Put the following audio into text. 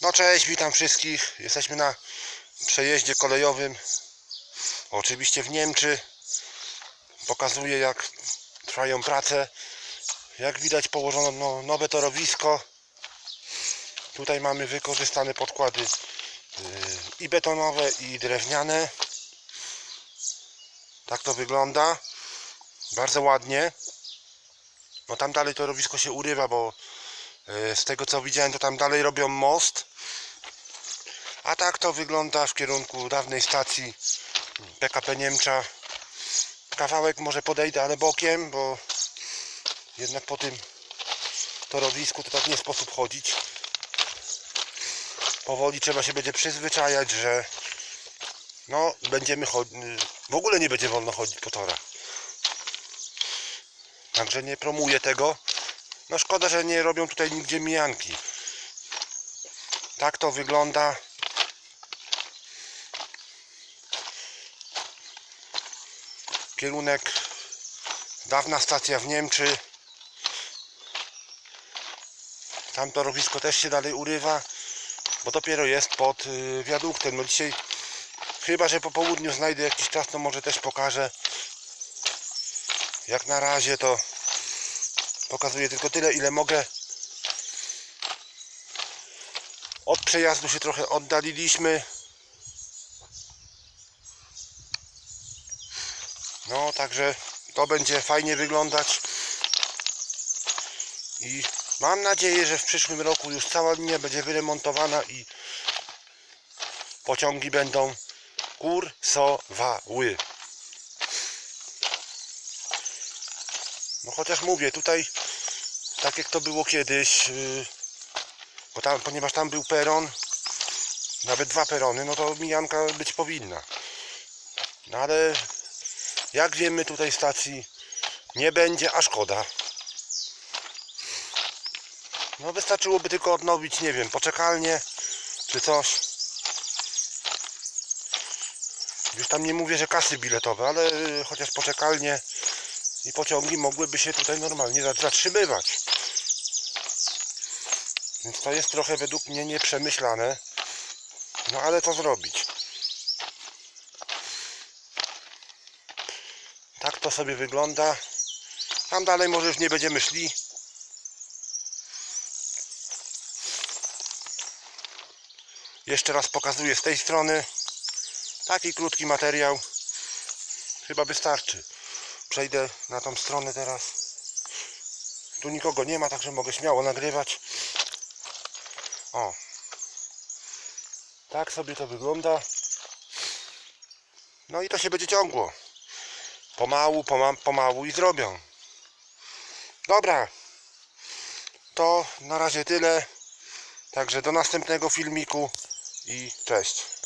No cześć, witam wszystkich. Jesteśmy na przejeździe kolejowym. Oczywiście w Niemczy. Pokazuję jak trwają prace. Jak widać położono no, nowe torowisko. Tutaj mamy wykorzystane podkłady yy, i betonowe i drewniane. Tak to wygląda. Bardzo ładnie. No tam dalej torowisko się urywa, bo z tego co widziałem to tam dalej robią most. A tak to wygląda w kierunku dawnej stacji PKP Niemcza. Kawałek może podejdę, ale bokiem, bo jednak po tym torowisku to tak nie sposób chodzić. Powoli trzeba się będzie przyzwyczajać, że no będziemy chodzić, w ogóle nie będzie wolno chodzić po torach. Także nie promuję tego. No szkoda, że nie robią tutaj nigdzie mijanki. Tak to wygląda. Kierunek dawna stacja w Niemczy. Tam torowisko też się dalej urywa, bo dopiero jest pod y, wiaduktem. No dzisiaj chyba, że po południu znajdę jakiś czas, to może też pokażę. Jak na razie to pokazuję tylko tyle, ile mogę. Od przejazdu się trochę oddaliliśmy. No, także to będzie fajnie wyglądać. I mam nadzieję, że w przyszłym roku już cała linia będzie wyremontowana i pociągi będą kursowały. No chociaż mówię, tutaj tak jak to było kiedyś, yy, bo tam, ponieważ tam był peron, nawet dwa perony, no to mijanka być powinna. No ale jak wiemy tutaj stacji nie będzie, a szkoda. No wystarczyłoby tylko odnowić, nie wiem, poczekalnię czy coś. Już tam nie mówię, że kasy biletowe, ale y, chociaż poczekalnie i pociągi mogłyby się tutaj normalnie za- zatrzymywać. Więc to jest trochę według mnie nieprzemyślane. No ale co zrobić? Tak to sobie wygląda. Tam dalej może już nie będziemy szli. Jeszcze raz pokazuję z tej strony. Taki krótki materiał. Chyba wystarczy. Przejdę na tą stronę teraz. Tu nikogo nie ma, także mogę śmiało nagrywać. O. Tak sobie to wygląda. No i to się będzie ciągło. Pomału, poma pomału i zrobią. Dobra. To na razie tyle. Także do następnego filmiku i cześć.